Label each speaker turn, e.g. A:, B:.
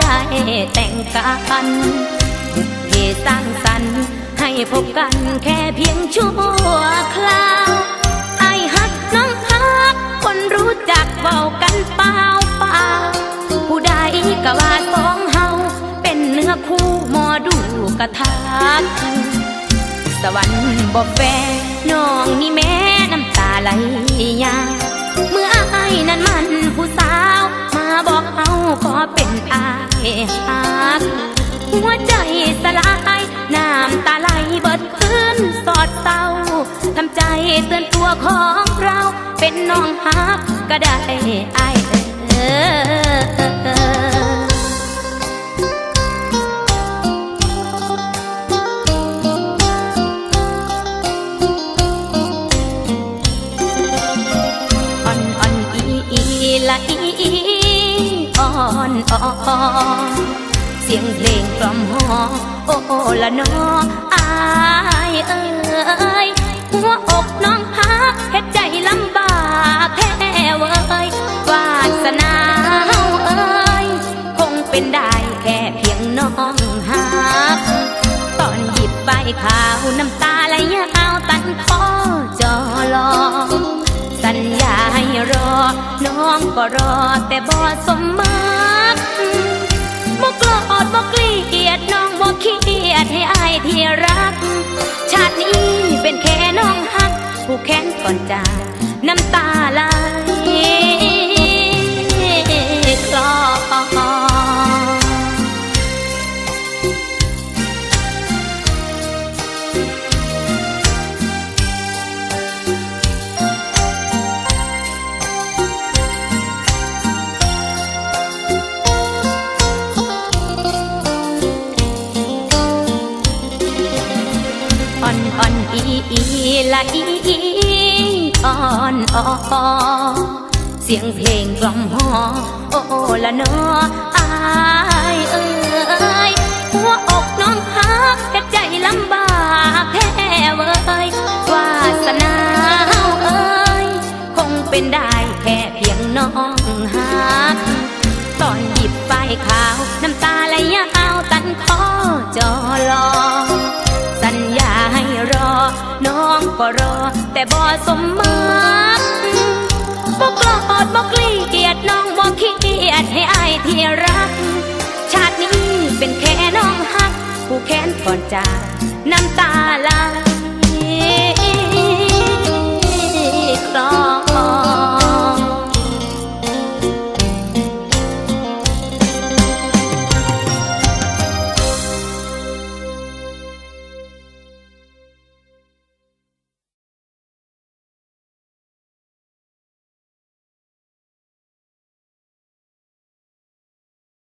A: ได้แต่งกันบุพเพสร้างสรรค์ให้พบกันแค่เพียงชั่วคราวไอายฮักน้องฮักคนรู้จักเว้ากันเปล่าเปล่าผู้ใดก็ว่าสองเฮาเป็นเนื้อคู่มอดูกระทักสวรรค์บ่แฟน้องนี่แม่น้ำตาไหลยาเมื่อไอายนั้นมันผู้ากหัวใจสลายน้ำตาไหลเบิดคืนสอดเศร้าทำใจเตือนตัวของเราเป็นน้องฮักก็ได้อายเอออ่อนอ่อนอีอีละอี อีอ่อนอ่อนเสียงเพลงกล่อมหอโอ้ละนออายเอ้ยหัวอกน้องพักเฮ็ดใจลำบากแท้เว้ยวาสนาเอ้ยคงเป็นได้แค่เพียงน้องหักตอนหยิบใบขาวน้ำตาไหลยาวตันคอจอลองสัญญาให้รอ น้องก็รอแต่บ่สมมั กบ่โกรธบ่เกลียดน้องบ่เครียดให้อายที่รัก ชาตินี้เป็นแค่น้องฮัก ผู้แค้นก่อนจาก อ่อนอ่อนอีอีละอีอีอ่อนอ่อเสียงเพลงกล่อมหอโอ้ละนออายเอ้ยหัวอกน้องฮักเฮ็ดใจลำบากแท้เว้ยวาสนาเฮาเอ้ยคงเป็นได้แค่เพียงน้องฮักตอนหยิบไปขาว น้ำตาไหลยาวตันคอจอลอ บ่รอ แต่บ่สมมักบ่กลอดบ่กลีเกียดน้องบ่ขี้เกียดให้อายที่รัก ชาตินี้เป็นแค่น้องหัก ผู้แค้นก่อนจากน้ำตาไหล